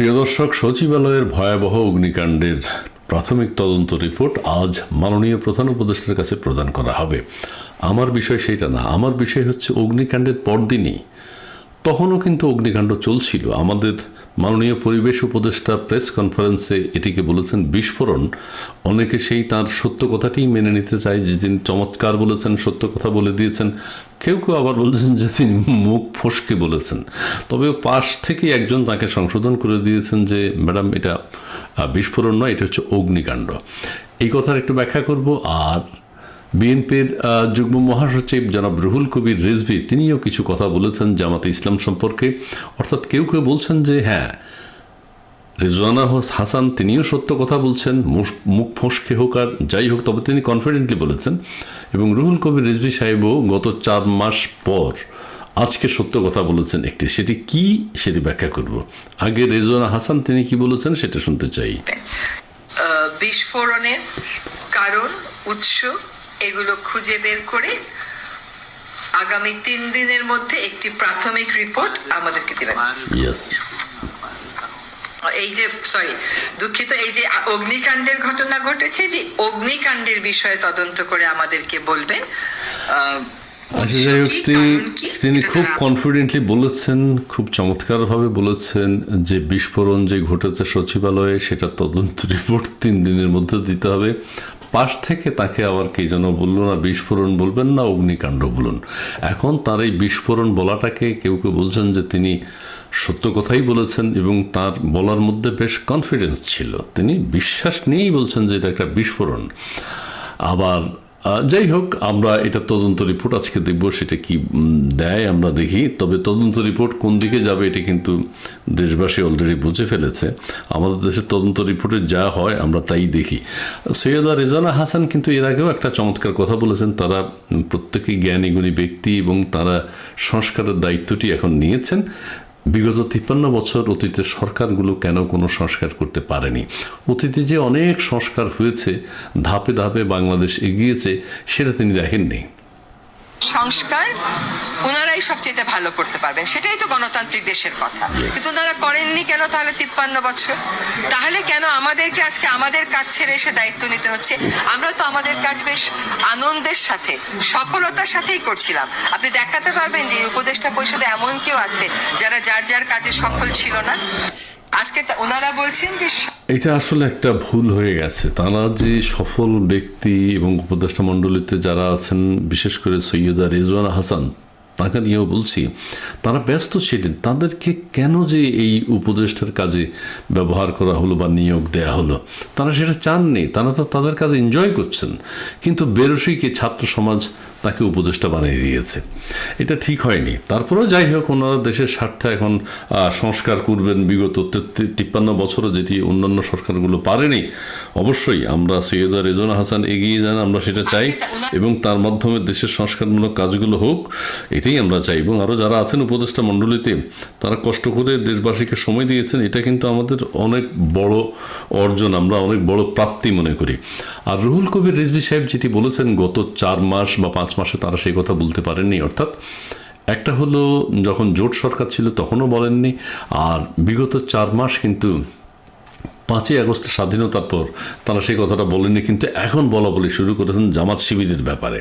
প্রিয় দর্শক, সচিবালয়ের ভয়াবহ অগ্নিকাণ্ডের প্রাথমিক তদন্ত রিপোর্ট আজ মাননীয় প্রধান উপদেষ্টার কাছে প্রদান করা হবে। আমার বিষয় সেটা না, আমার বিষয় হচ্ছে অগ্নিকাণ্ডের পরদিনই। তখনও কিন্তু অগ্নিকাণ্ড চলছিল। আমাদের মাননীয় পরিবেশ উপদেষ্টা প্রেস কনফারেন্সে এটিকে বলেছেন বিস্ফোরণ। অনেকে সেই তার সত্য কথাটিই মেনে নিতে চায় যে তিনি চমৎকার বলেছেন, সত্য কথা বলে দিয়েছেন। কেউ কেউ আবার বলেছেন যে তিনি মুখ ফসকে বলেছেন। তবে পাশ থেকে একজন তাকে সংশোধন করে দিয়েছেন যে, ম্যাডাম, এটা বিস্ফোরণ নয়, এটা হচ্ছে অগ্নিকাণ্ড। এই কথার একটু ব্যাখ্যা করব। আর বিএনপির যুগ্ম মহাসচিব জনাব রুহুল কবির রিজভি, তিনিও কিছু কথা বলেছেন জামাতে ইসলাম সম্পর্কে। অর্থাৎ কেউ কেউ বলছেন যে হ্যাঁ রেজওয়ানা হোস- হাসান তিনিও সত্য কথা বলছেন মুখ ফসকে হোক আর যাই হোক, তবে তিনি কনফিডেন্টলি বলেছেন। এবং রুহুল কবির রিজভি সাহেবও গত চার মাস পর আজকে সত্য কথা বলেছেন একটি। সেটি কি সেটি ব্যাখ্যা করব। আগে রেজওয়ানা হাসান তিনি কি বলেছেন সেটা শুনতে চাই। বিস্ফোরণের কারণ, উৎস এগুলো খুঁজে বের করে আগামী তিন দিনের মধ্যে একটি প্রাথমিক রিপোর্ট আমাদেরকে দেবেন। এই যে সরি দুঃখিত এই যে অগ্নিকাণ্ডের ঘটনা ঘটেছে যে অগ্নিকাণ্ডের বিষয়ে তদন্ত করে আমাদেরকে বলবেন। আচ্ছা তিনি খুব কনফিডেন্টলি বলেছেন খুব চমৎকারভাবে বলেছেন যে বিস্ফোরণ যে ঘটেছে সচিবালয়ে সেটা তদন্ত রিপোর্ট তিন দিনের মধ্যে দিতে হবে। পাশ থেকে তাকে আবার কে যেন বলল না, বিস্ফোরণ বলবেন না, অগ্নিকাণ্ড বলুন। এখন তার এই বিস্ফোরণ বলাটাকে কেউ কেউ বলছেন যে তিনি সত্য কথাই বলেছেন এবং তার বলার মধ্যে বেশ কনফিডেন্স ছিল। তিনি বিশ্বাস নিয়েই বলছেন যে এটা একটা বিস্ফোরণ। আবার যাই হোক, আমরা এটা তদন্ত রিপোর্ট আজকে দেখব, সেটা কি দেয় আমরা দেখি। তবে তদন্ত রিপোর্ট কোন দিকে যাবে, এটা কিন্তু দেশবাসী অলরেডি বুঝে ফেলেছে। আমাদের দেশের তদন্ত রিপোর্টে যা হয়, আমরা তাই দেখি। সৈয়দা রেজানা হাসান কিন্তু এর আগেও একটা চমৎকার কথা বলেছেন। তারা প্রত্যেকেই জ্ঞানী গুণী ব্যক্তি এবং তারা সংস্কারের দায়িত্বটি এখন নিয়েছেন। বিগত তিপ্পান্ন বছর অতীতের সরকারগুলো কেন কোনো সংস্কার করতে পারেনি? অতীতে যে অনেক সংস্কার হয়েছে, ধাপে ধাপে বাংলাদেশ এগিয়েছে, সেটা তিনি দেখেননি। সংস্কার ওনারাই সবচেয়ে ভালো করতে পারবেন। সেটাই তো গণতান্ত্রিক দেশের কথা। কিন্তু ওনারা করেননি কেন তাহলে তিপ্পান্ন বছর? তাহলে কেন আমাদেরকে আজকে আমাদের কাজ ছেড়ে এসে দায়িত্ব নিতে হচ্ছে? আমরা তো আমাদের কাজ বেশ আনন্দের সাথে সফলতার সাথেই করছিলাম। আপনি দেখাতে পারবেন যে উপদেষ্টা পরিষদে এমন কেউ আছে যারা যার যার কাজে সফল ছিল না? আজকে ওনারা বলছেন যে এটা আসলে একটা ভুল হয়ে গেছে। তারা যে সফল ব্যক্তি এবং উপদেষ্টা মণ্ডলীতে যারা আছেন, বিশেষ করে সৈয়দা রেজওয়ানা হাসান, তাকে নিয়েও বলছি, তারা ব্যস্ত ছিলেন। তাদেরকে কেন যে এই উপদেষ্টার কাজে ব্যবহার করা হলো বা নিয়োগ দেয়া হলো? তারা সেটা চাননি। তারা তো তাদের কাজে এনজয় করছেন। কিন্তু বেরসিকে ছাত্র সমাজ তাকে উপদেষ্টা বানিয়ে দিয়েছে। এটা ঠিক হয়নি। তারপরেও যাই হোক ওনারা দেশের স্বার্থে এখন সংস্কার করবেন। বিগত তিপ্পান্ন বছরে যেটি অন্যান্য সরকারগুলো পারেনি অবশ্যই আমরা সৈয়দা রেজনা হাসান এগিয়ে যান আমরা সেটা চাই। এবং তার মাধ্যমে দেশের সংস্কারমূলক কাজগুলো হোক এটাই আমরা চাই। এবং আরও যারা আছেন উপদেষ্টা মণ্ডলীতে তারা কষ্ট করে দেশবাসীকে সময় দিয়েছেন এটা কিন্তু আমাদের অনেক বড় অর্জন আমরা অনেক বড় প্রাপ্তি মনে করি। আর রুহুল কবির রিজভি সাহেব যেটি বলেছেন গত চার মাস বা পাঁচ মাসে তারা সেই কথা বলতে পারেননি, অর্থাৎ একটা হলো যখন জোট সরকার ছিল তখনও বলেননি, আর বিগত চার মাস কিন্তু পাঁচই আগস্টের স্বাধীনতার পর তারা সেই কথাটা বলেননি, কিন্তু এখন বলা বলি শুরু করেছেন জামাত শিবিরের ব্যাপারে।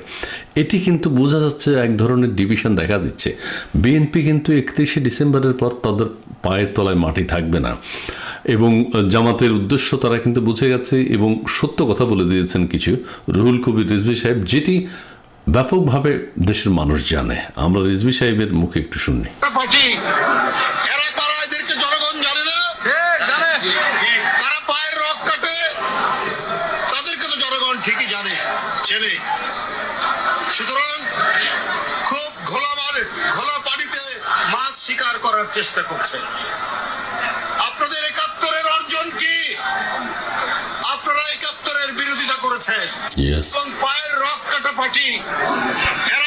এটি কিন্তু বোঝা যাচ্ছে এক ধরনের ডিভিশন দেখা দিচ্ছে। বিএনপি কিন্তু একত্রিশে ডিসেম্বরের পর তাদের পায়ের তলায় মাটি থাকবে না। এবং জামাতের উদ্দেশ্য তারা কিন্তু বুঝে গেছে এবং সত্য কথা বলে দিয়েছেন কিছু। রুহুল কবির রিজভি সাহেব, যেটি ব্যাপকভাবে দেশের মানুষ জানে। আমরা রিজভি সাহেবের মুখে একটু শুনি। পার্টি এরা তারা এদেরকে জনগণ জানে না। তারা পায়ের রক কাটে। তাদেরকে তো জনগণ ঠিকই জানে চেনে। সুতরাং খুব ঘোলা ঘোলা পানিতে মাছ শিকার করার চেষ্টা করছে। আপনাদের একাত্তরের অর্জন কি? আপনারা একাত্তরের বিরোধিতা করেছেন। এবং পায়ের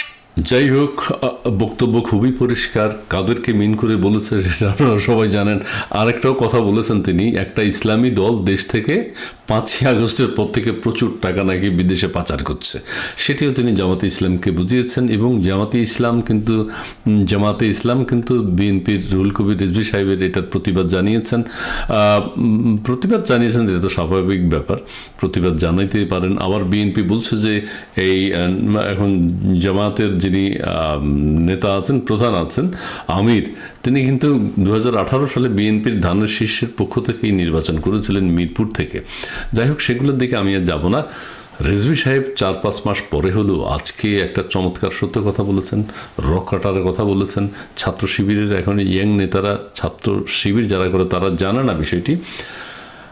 যাই হোক বক্তব্য খুবই পরিষ্কার। কাদেরকে মিন করে বলেছে সেটা আপনারা সবাই জানেন। আরেকটাও কথা বলেছেন তিনি, একটা ইসলামী দল দেশ থেকে পাঁচই আগস্টের পর থেকে প্রচুর টাকা নাকি বিদেশে পাচার করছে। সেটিও তিনি জামাতে ইসলামকে বুঝিয়েছেন এবং জামাতে ইসলাম কিন্তু জামাতে ইসলাম কিন্তু বিএনপির রুল কবির, রিজভি সাহেবের এটার প্রতিবাদ জানিয়েছেন। প্রতিবাদ জানিয়েছেন, এটা তো স্বাভাবিক ব্যাপার। প্রতিবাদ জানাইতে পারেন। আবার বিএনপি বলছে যে এই এখন জামাতের যিনি নেতা আছেন, প্রধান আছেন, আমির, তিনি কিন্তু দু হাজার আঠারো সালে বিএনপির ধানের শীর্ষের পক্ষ থেকেই নির্বাচন করেছিলেন মিরপুর থেকে। যাই হোক, সেগুলোর দিকে আমি আর যাব না। রেজভি সাহেব চার পাঁচ মাস পরে হলেও আজকে একটা চমৎকার সত্য কথা বলেছেন, রক কাটারের কথা বলেছেন, ছাত্র শিবিরের এখন ইয়াং নেতারা, ছাত্র শিবির যারা করে তারা জানে না বিষয়টি।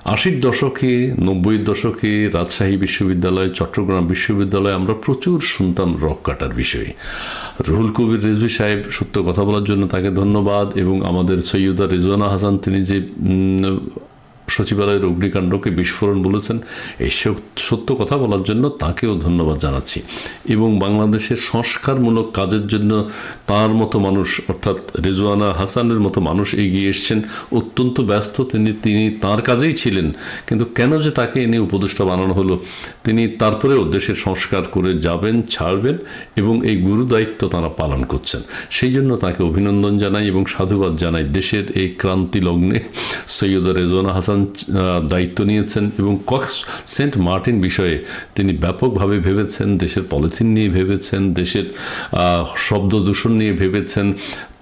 আশির দশকে, নব্বইয়ের দশকে, রাজশাহী বিশ্ববিদ্যালয়, চট্টগ্রাম বিশ্ববিদ্যালয়ে আমরা প্রচুর শুনতাম রক কাটার বিষয়ে। রুহুল কবির রেজবি সাহেব সত্য কথা বলার জন্য তাকে ধন্যবাদ এবং আমাদের সৈয়দা রেজওয়ানা হাসান, তিনি যে সচিবালয়ের অগ্নিকাণ্ডকে বিস্ফোরণ বলেছেন। এই সত্য কথা বলার জন্য তাকেও ধন্যবাদ জানাচ্ছি। এবং বাংলাদেশের সংস্কারমূলক কাজের জন্য তার মতো মানুষ, অর্থাৎ রেজওয়ানা হাসানের মতো মানুষ এগিয়ে এসছেন। অত্যন্ত ব্যস্ত তিনি তিনি তার কাজেই ছিলেন। কিন্তু কেন যে তাকে এনে উপদেষ্টা বানানো হলো, তিনি তারপরেও দেশের সংস্কার করে যাবেন, ছাড়বেন এবং এই গুরু দায়িত্ব তারা পালন করছেন। সেই জন্য তাকে অভিনন্দন জানাই এবং সাধুবাদ জানাই দেশের এই ক্রান্তি লগ্নে সৈয়দা রেজওয়ানা হাসান দায়িত্ব নিয়েছেন এবং কক্স সেন্ট মার্টিন বিষয়ে তিনি ব্যাপকভাবে ভেবেছেন, দেশের পলিথিন নিয়ে ভেবেছেন, দেশের শব্দ দূষণ নিয়ে ভেবেছেন,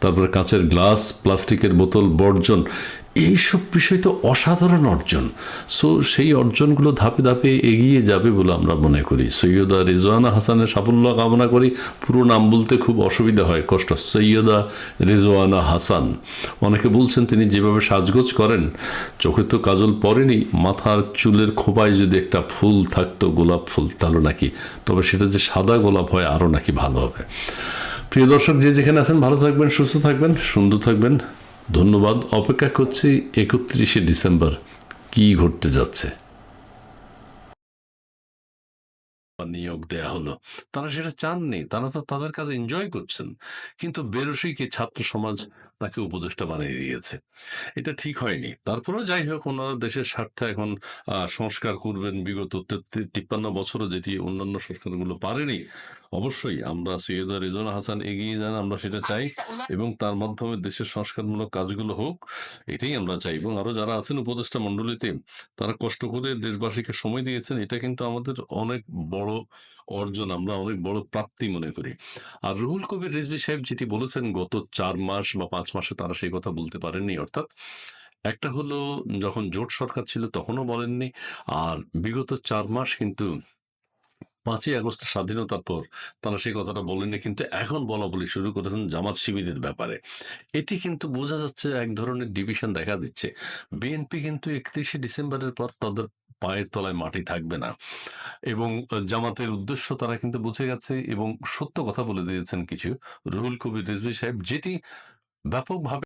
তারপরে কাঁচের গ্লাস, প্লাস্টিকের বোতল, বর্জন এইসব বিষয় তো অসাধারণ অর্জন। সো সেই অর্জনগুলো ধাপে ধাপে এগিয়ে যাবে বলে আমরা মনে করি। সৈয়দা রেজওয়ানা হাসানের সাফল্য কামনা করি। পুরো নাম বলতে খুব অসুবিধা হয়, কষ্ট সৈয়দা রেজওয়ানা হাসান, অনেকে বলছেন তিনি যেভাবে সাজগোজ করেন, চোখে তো কাজল পড়েনি, মাথার চুলের খোপায় যদি একটা ফুল থাকতো, গোলাপ ফুল, তাহলে নাকি? তবে সেটা যে সাদা গোলাপ হয়, আরও নাকি ভালো হবে। প্রিয় দর্শক, যে যেখানে আছেন, ভালো থাকবেন, সুস্থ থাকবেন, সুন্দর থাকবেন। ধন্যবাদ, অপেক্ষা করছি একত্রিশে ডিসেম্বর কি ঘটতে যাচ্ছে। নিয়োগ দেয়া হলো। তারা সেটা চাননি, তারা তো তাদের কাজে এনজয় করছেন, কিন্তু বেরসিকে ছাত্র সমাজ তাকে উপদেষ্টা বানিয়ে দিয়েছে। এটা ঠিক হয়নি। তারপরেও যাই হোক, ওনারা দেশের স্বার্থে এখন সংস্কার করবেন। বিগত তিপ্পান্ন বছরও যেটি অন্যান্য সংস্কারগুলো পারেনি অবশ্যই আমরা সৈয়দা রেজনা হাসান এগিয়ে যান আমরা সেটা চাই এবং তার মাধ্যমে দেশের সংস্কারমূলক কাজগুলো হোক এটাই আমরা চাই এবং আরও যারা আছেন উপদেষ্টা মণ্ডলীতে তারা কষ্ট করে দেশবাসীকে সময় দিয়েছেন এটা কিন্তু আমাদের অনেক বড় অর্জন আমরা অনেক বড় প্রাপ্তি মনে করি। আর রুহুল কবির রিজভি সাহেব যেটি বলেছেন গত চার মাস বা পাঁচ মাসে তারা সেই কথা বলতে পারেননি অর্থাৎ একটা হলো যখন জোট সরকার ছিল তখনও বলেননি আর বিগত চার মাস কিন্তু পাঁচই আগস্ট স্বাধীনতার পর তারা সেই কথাটা বলেননি, কিন্তু এখন বলা বলি শুরু করেছেন জামাত শিবিরের ব্যাপারে। এটি কিন্তু বোঝা যাচ্ছে এক ধরনের ডিভিশন দেখা দিচ্ছে। বিএনপি কিন্তু একত্রিশে ডিসেম্বরের পর তাদের পায়ের তলায় মাটি থাকবে না। এবং জামাতের উদ্দেশ্য তারা কিন্তু বুঝে গেছে এবং সত্য কথা বলে দিয়েছেন কিছু। রুহুল কবির রিজভি সাহেব, যেটি ব্যাপকভাবে